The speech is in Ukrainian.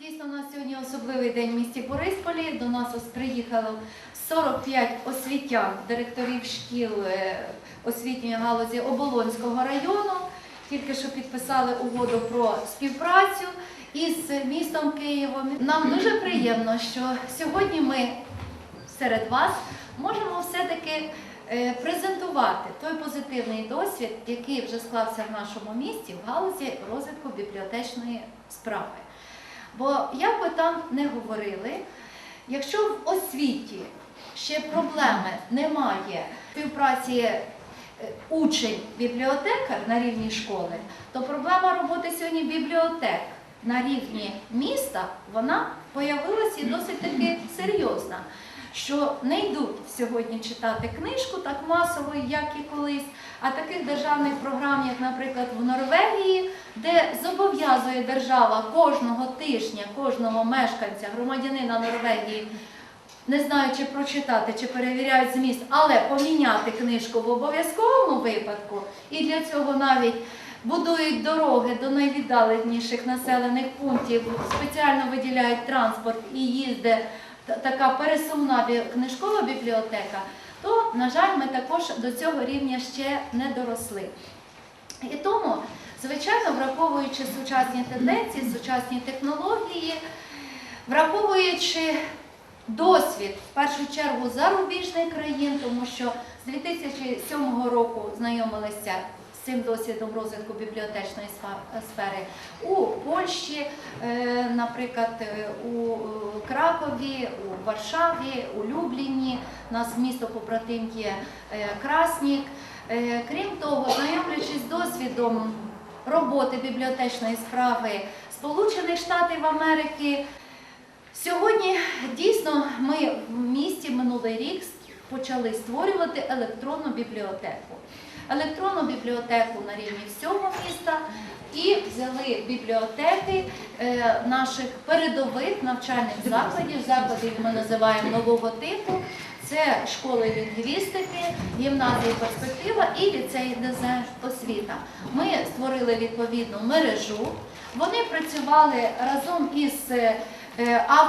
Дійсно, у нас сьогодні особливий день в місті Борисполі. До нас ось приїхало 45 освітян, директорів шкіл е, освітньої галузі Оболонського району. Тільки що підписали угоду про співпрацю із містом Києвом. Нам дуже приємно, що сьогодні ми серед вас можемо все-таки презентувати той позитивний досвід, який вже склався в нашому місті в галузі розвитку бібліотечної справи. Бо як би там не говорили, якщо в освіті ще проблеми немає співпраці е, учень-бібліотекар на рівні школи, то проблема роботи сьогодні бібліотек на рівні міста, вона появилася і досить таки серйозна. Що не йдуть сьогодні читати книжку так масово, як і колись, а таких державних програм, як, наприклад, в Норвегії, де зобов'язує держава кожного тижня, кожного мешканця, громадянина Норвегії, не знаю, чи прочитати, чи перевіряють зміст, але поміняти книжку в обов'язковому випадку, і для цього навіть будують дороги до найвіддаленіших населених пунктів, спеціально виділяють транспорт і їздить така пересувна книжкова бібліотека, то, на жаль, ми також до цього рівня ще не доросли. І тому, звичайно, враховуючи сучасні тенденції, сучасні технології, враховуючи досвід, в першу чергу, зарубіжних країн, тому що з 2007 року знайомилися з цим досвідом розвитку бібліотечної сфери у Польщі, наприклад, е, у е, Кракові, у Варшаві, у Любліні, у нас місто побратим є е, Краснік. Е, Крім того, знайомлячись з досвідом роботи бібліотечної справи Сполучених Штатів Америки, сьогодні дійсно ми в місті минулий рік почали створювати електронну бібліотеку. Електронну бібліотеку на рівні всього міста і взяли бібліотеки е, наших передових навчальних закладів, закладів ми називаємо нового типу. Це школи лінгвістики, гімназії перспектива і ліцей ДЗ освіта. Ми створили відповідну мережу. Вони працювали разом із е, авторами